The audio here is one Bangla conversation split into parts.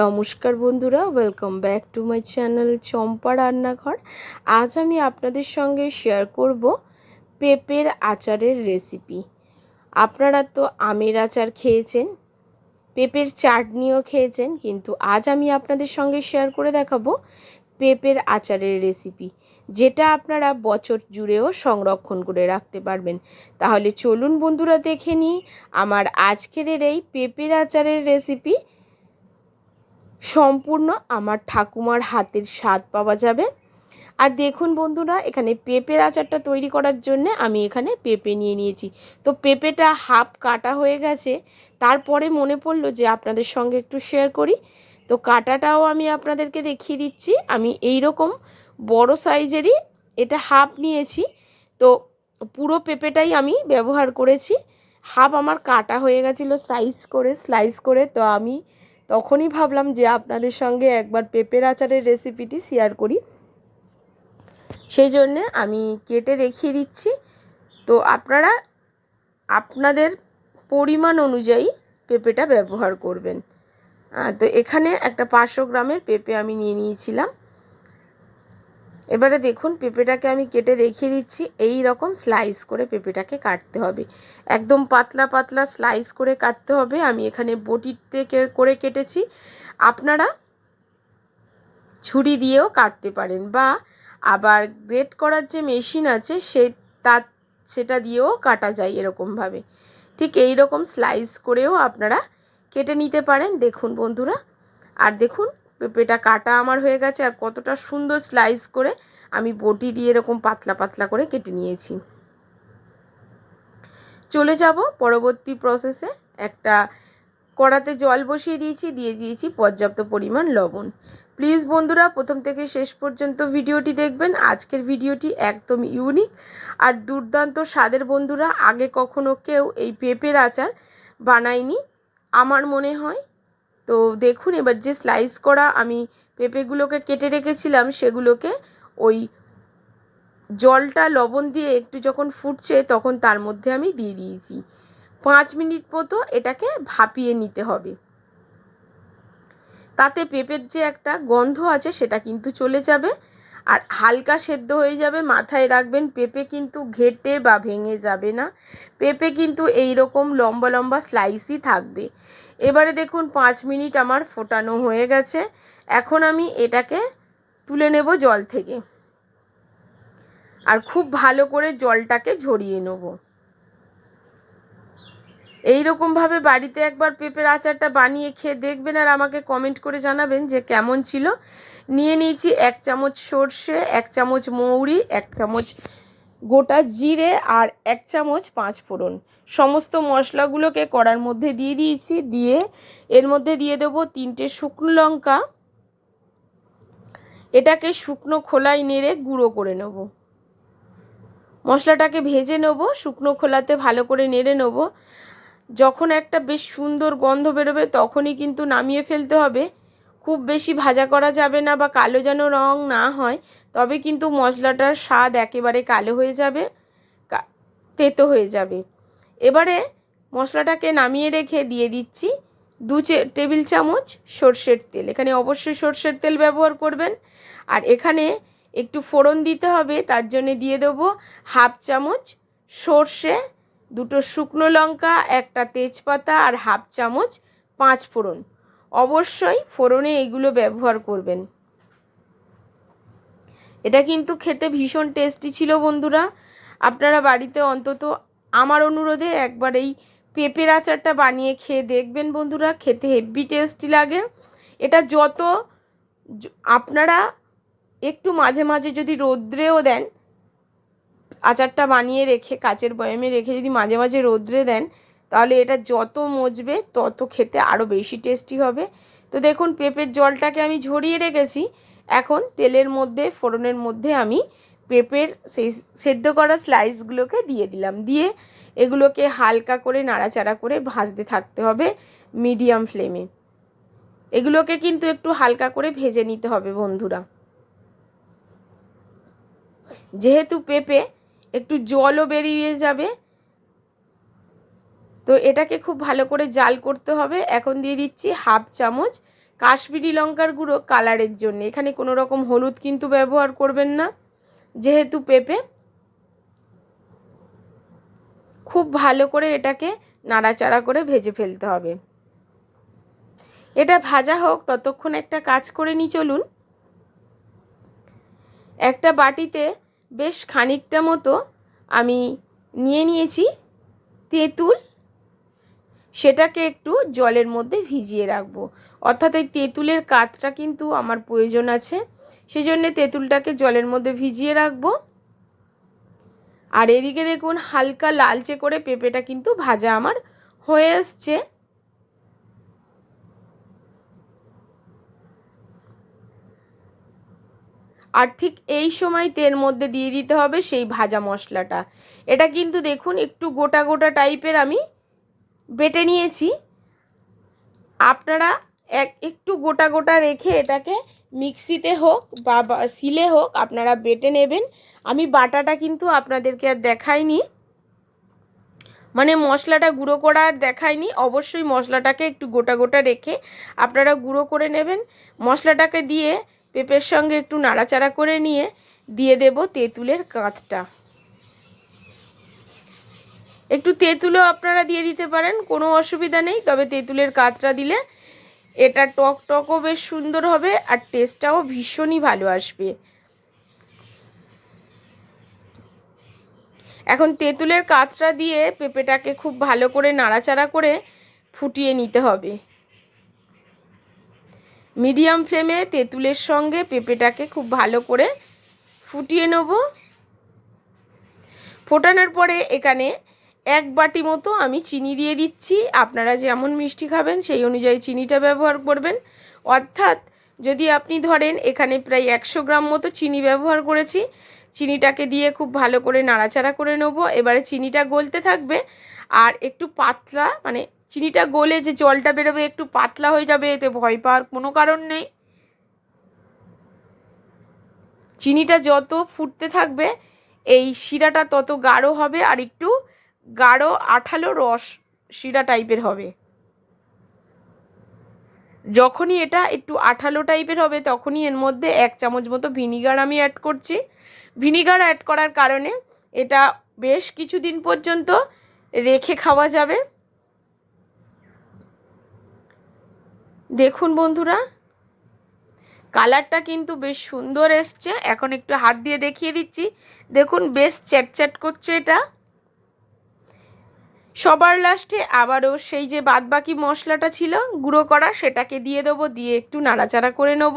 নমস্কার বন্ধুরা welcome back to my channel Champa Rannaghar. আজ আমি আপনাদের সঙ্গে শেয়ার করব পেঁপের আচারের রেসিপি আপনারা তো আমের আচার খেয়েছেন, পেঁপের চাটনিও খেয়েছেন, কিন্তু আজ আমি আপনাদের সঙ্গে শেয়ার করে দেখাবো পেঁপের আচারের রেসিপি যেটা আপনারা বছর জুড়েও সংরক্ষণ করে রাখতে পারবেন। তাহলে চলুন বন্ধুরা দেখে নিই, আমার আজকের এই পেঁপের আচারের রেসিপি সম্পূর্ণ আমার ঠাকুমার হাতের স্বাদ পাওয়া যাবে। আর দেখুন বন্ধুরা, এখানে পেঁপের আচারটা তৈরি করার জন্য আমি এখানে পেঁপে নিয়ে নিয়েছি। তো পেঁপেটা হাফ কাটা হয়ে গেছে। তারপরে মনে পড়ল যে আপনাদের সঙ্গে একটু শেয়ার করি। তো কাটাটাও আমি আপনাদেরকে দেখিয়ে দিচ্ছি। আমি এই রকম বড় সাইজেরই এটা হাফ নিয়েছি। তো পুরো পেঁপেটাই আমি ব্যবহার করেছি। হাফ আমার কাটা হয়ে গেছিল সাইজ করে স্লাইস করে। তো আমি তখনই ভাবলাম যে আপনাদের সঙ্গে একবার পেঁপের আচারের রেসিপিটি শেয়ার করি। সেই জন্যে আমি কেটে দেখিয়ে দিচ্ছি। তো আপনারা আপনাদের পরিমাণ অনুযায়ী পেঁপেটা ব্যবহার করবেন। তো এখানে একটা পাঁচশো গ্রামের পেঁপে আমি নিয়ে নিয়েছিলাম। এবারে দেখুন পেঁপেটাকে আমি কেটে দেখিয়ে দিচ্ছি। এই রকম স্লাইস করে পেঁপেটাকে কাটতে হবে। একদম পাতলা পাতলা স্লাইস করে কাটতে হবে। আমি এখানে বটিতে করে কেটেছি। আপনারা ছুরি দিয়েও কাটতে পারেন বা আবার গ্রেট করার যে মেশিন আছে সে তার সেটা দিয়েও কাটা যায় এরকমভাবে। ঠিক এই রকম স্লাইস করেও আপনারা কেটে নিতে পারেন। দেখুন বন্ধুরা। আর দেখুন পেঁপেটা কাটা আমার হয়ে গেছে আর কতটা সুন্দর স্লাইস করে আমি বটি দিয়ে এরকম পাতলা পাতলা করে কেটে নিয়েছি। চলে যাব পরবর্তী প্রসেসে একটা কড়াতে জল বসিয়ে দিয়েছি, দিয়ে দিয়েছি পর্যাপ্ত পরিমাণ লবণ। প্লিজ বন্ধুরা, প্রথম থেকে শেষ পর্যন্ত ভিডিওটি দেখবেন। আজকের ভিডিওটি একদম ইউনিক আর দুর্দান্ত স্বাদের বন্ধুরা, আগে কখনো কেউ এই পেঁপের আচার বানায়নি। আমার মনে হয় তো দেখুন, এবার যে স্লাইস করা আমি পেঁপেগুলোকে কেটে রেখেছিলাম, সেগুলোকে ওই জলটা, লবণ দিয়ে একটু যখন ফুটছে তখন তার মধ্যে আমি দিয়ে দিয়েছি। পাঁচ মিনিট মতো এটাকে ভাপিয়ে নিতে হবে। তাতে পেঁপের যে একটা গন্ধ আছে সেটা কিন্তু চলে যাবে। আর হালকা সেদ্ধ হয়ে যাবে, মাথায় রাখবেন, পেঁপে কিন্তু ঘেটে বা ভেঙে যাবে না। পেঁপে কিন্তু এই রকম লম্বা লম্বা স্লাইসই থাকবে। এবারে দেখুন, পাঁচ মিনিট আমার ফোটানো হয়ে গেছে। এখন আমি এটাকে তুলে নেব জল থেকে। আর খুব ভালো করে জলটাকে ঝরিয়ে নেব। এইরকমভাবে বাড়িতে একবার পেঁপের আচারটা বানিয়ে খেয়ে দেখবেন আর আমাকে কমেন্ট করে জানাবেন যে কেমন ছিল। নিয়ে নিয়েছি এক চামচ সর্ষে, এক চামচ মৌরি, এক চামচ গোটা জিরে আর এক চামচ পাঁচ ফোড়ন। সমস্ত মশলাগুলোকে কড়ার মধ্যে দিয়ে দিয়েছি। দিয়ে এর মধ্যে দিয়ে দেবো তিনটে শুকনো লঙ্কা। এটাকে শুকনো খোলায় নেড়ে গুঁড়ো করে নেব। মশলাটাকে ভেজে নেব। শুকনো খোলাতে ভালো করে নেড়ে নেব। যখন একটা বেশ সুন্দর গন্ধ বেরোবে তখনই কিন্তু নামিয়ে ফেলতে হবে। খুব বেশি ভাজা করা যাবে না বা কালো যেন রং না হয়, তবে কিন্তু মশলাটার স্বাদ একেবারে কালো হয়ে যাবে তেতো হয়ে যাবে। এবারে মশলাটাকে নামিয়ে রেখে দিয়ে দিচ্ছি দু টেবিল চামচ সর্ষের তেল। এখানে অবশ্যই সর্ষের তেল ব্যবহার করবেন। আর এখানে একটু ফোড়ন দিতে হবে, তার জন্য দিয়ে দেবো হাফ চামচ সর্ষে দুটো শুকনো লঙ্কা, একটা তেজপাতা আর হাফ চামচ পাঁচ ফোড়ন। অবশ্যই ফোড়নে এগুলো ব্যবহার করবেন। এটা কিন্তু খেতে ভীষণ টেস্টি ছিল বন্ধুরা। আপনারা বাড়িতে অন্তত আমার অনুরোধে একবার এই পেঁপের আচারটা বানিয়ে খেয়ে দেখবেন বন্ধুরা, খেতে হেভি টেস্টি লাগে। এটা যত আপনারা একটু মাঝে মাঝে যদি রোদ্রেও দেন আচারটা বানিয়ে রেখে, কাচের বয়ামে রেখে যদি মাঝে মাঝে রোদ্রে দেন, তাহলে এটা যত মজবে তত খেতে আরও বেশি টেস্টি হবে। তো দেখুন, পেঁপের জলটাকে আমি ঝরিয়ে রেখেছি। এখন তেলের মধ্যে, ফোড়নের মধ্যে আমি পেঁপের সেই সেদ্ধ করা স্লাইসগুলোকে দিয়ে দিলাম। দিয়ে এগুলোকে হালকা করে নাড়াচাড়া করে ভাজতে থাকতে হবে মিডিয়াম ফ্লেমে এগুলোকে কিন্তু একটু হালকা করে ভেজে নিতে হবে বন্ধুরা। যেহেতু পেঁপে একটু জলও বেরিয়ে যাবে। তো এটাকে খুব ভালো করে জাল করতে হবে। এখন দিয়ে দিচ্ছি হাফ চামচ কাশ্মীরি লঙ্কার গুঁড়ো কালারের জন্য। এখানে কোনো রকম হলুদ কিন্তু ব্যবহার করবেন না, যেহেতু পেঁপে। খুব ভালো করে এটাকে নাড়াচাড়া করে ভেজে ফেলতে হবে। এটা ভাজা হোক, ততক্ষণ একটা কাজ করে নি চলুন। একটা বাটিতে বেশ খানিকটা মতো আমি নিয়ে নিয়েছি তেঁতুল। সেটাকে একটু জলের মধ্যে ভিজিয়ে রাখব। অর্থাৎ এই তেঁতুলের কাতটা কিন্তু আমার প্রয়োজন আছে। সেই জন্যে তেঁতুলটাকে জলের মধ্যে ভিজিয়ে রাখব। আর এদিকে দেখুন, হালকা লালচে করে পেঁপেটা কিন্তু ভাজা আমার হয়ে এসছে আর ঠিক এই সময় তেল মধ্যে দিয়ে দিতে হবে সেই ভাজা মশলাটা। এটা কিন্তু দেখুন, একটু গোটা গোটা টাইপের আমি বেটে নিয়েছি। আপনারা এক, একটু গোটা গোটা রেখে এটাকে মিক্সিতে হোক বা সিলে হোক, আপনারা বেটে নেবেন। আমি বাটাটা কিন্তু আপনাদেরকে আর দেখাইনি। মানে মশলাটা গুঁড়ো করা আর দেখায়নি অবশ্যই মশলাটাকে একটু গোটা গোটা রেখে আপনারা গুঁড়ো করে নেবেন। মশলাটাকে দিয়ে পেঁপের সঙ্গে একটু নাড়াচাড়া করে নিয়ে দিয়ে দেব তেঁতুলের কাঁধটা। একটু তেঁতুলও আপনারা দিয়ে দিতে পারেন, কোনো অসুবিধা নেই, তবে তেঁতুলের কাঁধটা দিলে এটা টক টকও বেশ সুন্দর হবে আর টেস্টটাও ভীষণই ভালো আসবে। এখন তেঁতুলের কাঁচটা দিয়ে পেঁপেটাকে খুব ভালো করে নাড়াচাড়া করে ফুটিয়ে নিতে হবে। মিডিয়াম ফ্লেমে তেঁতুলের সঙ্গে পেঁপেটাকে খুব ভালো করে ফুটিয়ে নেব। ফোটানোর পরে এখানে এক বাটি মতো আমি চিনি দিয়ে দিচ্ছি। আপনারা যেমন মিষ্টি খাবেন, সেই অনুযায়ী চিনিটা ব্যবহার করবেন। অর্থাৎ যদি আপনি ধরেন এখানে প্রায় একশো গ্রাম মতো চিনি ব্যবহার করেছি, চিনিটাকে দিয়ে খুব ভালো করে নাড়াচাড়া করে নেব। এবারে চিনিটা গলতে থাকবে আর একটু পাতলা মানে চিনিটা গলে যে জলটা বেরোবে একটু পাতলা হয়ে যাবে, এতে ভয় পাওয়ার কোনো কারণ নেই। চিনিটা যত ফুটতে থাকবে, এই শিরাটা তত গাঢ় হবে আর একটু গাঢ় আঠালো রস শিরা টাইপের হবে। যখনই এটা একটু আঠালো টাইপের হবে, তখনই এর মধ্যে এক চামচ মতো ভিনিগার আমি অ্যাড করছি। ভিনিগার অ্যাড করার কারণে এটা বেশ কিছুদিন পর্যন্ত রেখে খাওয়া যাবে। দেখুন বন্ধুরা, কালারটা কিন্তু বেশ সুন্দর এসছে। এখন একটু হাত দিয়ে দেখিয়ে দিচ্ছি। দেখুন, বেশ চ্যাট করছে এটা। সবার লাস্টে আবারও সেই যে বাদবাকি মশলাটা ছিল, গুঁড়ো করা, সেটাকে দিয়ে দেবো, দিয়ে একটু নাড়াচাড়া করে নেব।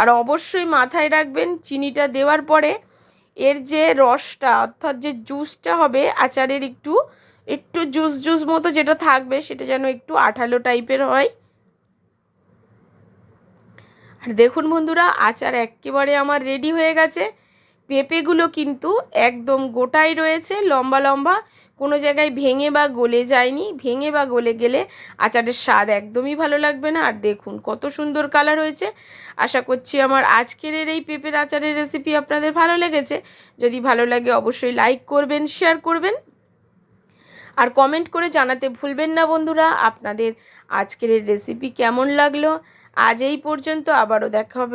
আর অবশ্যই মাথায় রাখবেন, চিনিটা দেওয়ার পরে এর যে রসটা, অর্থাৎ যে জুসটা হবে, আচারের একটু একটু জুস জুস মতো যেটা থাকবে, সেটা যেন একটু আঠালো টাইপের হয়। আর দেখুন বন্ধুরা, আচার একেবারে আমার রেডি হয়ে গেছে। পেঁপেগুলো কিন্তু একদম গোটাই রয়েছে, লম্বা লম্বা। কোনো জায়গায় ভেঙে বা গলে যায়নি, ভেঙে বা গলে গেলে আচারের স্বাদ একদমই ভালো লাগবে না। আর দেখুন, কত সুন্দর কালার হয়েছে। আশা করছি আমার আজকের এই পেঁপের আচারের রেসিপি আপনাদের ভালো লেগেছে। যদি ভালো লাগে অবশ্যই লাইক করবেন শেয়ার করবেন। আর কমেন্ট করে জানাতে ভুলবেন না বন্ধুরা। আপনাদের আজকের রেসিপি কেমন লাগল? আজ এই পর্যন্ত আবারও দেখা হবে